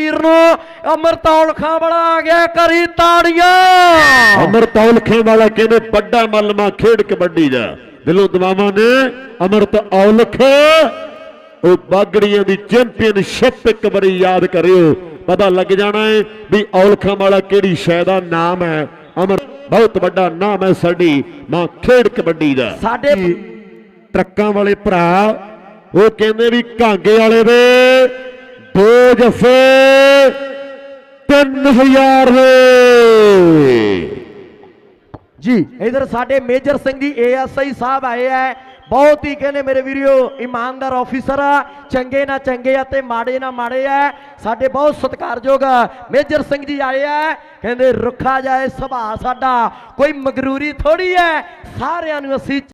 ਵੀਰ ਨੂੰ ਅਮਰਤੌਲ ਖਾਂ ਵਾਲਾ ਆ ਗਿਆ ਕਰੀ ਤਾੜੀਆਂ। ਅਮਰਤੌਲ ਖੇ ਵਾਲਾ ਕਹਿੰਦੇ ਵੱਡਾ ਮਲਮਾ ਖੇਡ ਕਬੱਡੀ ਦਾ। ਦਿਲੋਂ ਦਵਾਵਾਂ ਨੇ ਅਮਰਤ ਔਲਖ। ਉਹ ਬਾਗੜੀਆਂ ਦੀ ਚੈਂਪੀਅਨਸ਼ਿਪ ਇੱਕ ਵਾਰੀ ਯਾਦ ਕਰਿਓ। ਪਤਾ ਲੱਗ ਜਾਣਾ ਹੈ ਵੀ ਔਲਖਾਂ ਵਾਲਾ ਕਿਹੜੀ ਸ਼ੈ ਦਾ ਨਾਮ ਹੈ। ਅਮਰ ਬਹੁਤ ਵੱਡਾ ਨਾਮ ਹੈ ਸਾਡੀ ਮਾਂ ਖੇਡ ਕਬੱਡੀ ਦਾ। ਸਾਡੇ ਟਰੱਕਾਂ ਵਾਲੇ ਭਰਾ ਉਹ ਕਹਿੰਦੇ ਵੀ ਕਾਂਗੇ ਵਾਲੇ ਦੇ ਦੋ ਜਫੇ 3000 ਦੇ ਜੀ, ਇਧਰ ਸਾਡੇ ਮੇਜਰ ਸਿੰਘ ਜੀ ਏਐਸਆਈ ਸਾਹਿਬ ਆਏ ਆ। ਬਹੁਤ ਹੀ ਕਹਿੰਦੇ ਮੇਰੇ ਵੀਰਿਓ, ਇਮਾਨਦਾਰ ਆਫੀਸਰ ਆ। ਚੰਗੇ ਨਾ ਚੰਗੇ ਆ ਤੇ ਮਾੜੇ ਨਾ ਮਾੜੇ ਆ। ਸਾਡੇ ਬਹੁਤ ਸਤਿਕਾਰਯੋਗ ਮੇਜਰ ਸਿੰਘ ਜੀ ਆਏ ਆ। ਕਹਿੰਦੇ, ਰੁੱਖਾ ਜਾਏ ਸੁਭਾਅ ਸਾਡਾ, ਕੋਈ ਮਗਰੂਰੀ ਥੋੜੀ ਹੈ। ਸਾਰਿਆਂ ਨੂੰ ਅਸੀਂ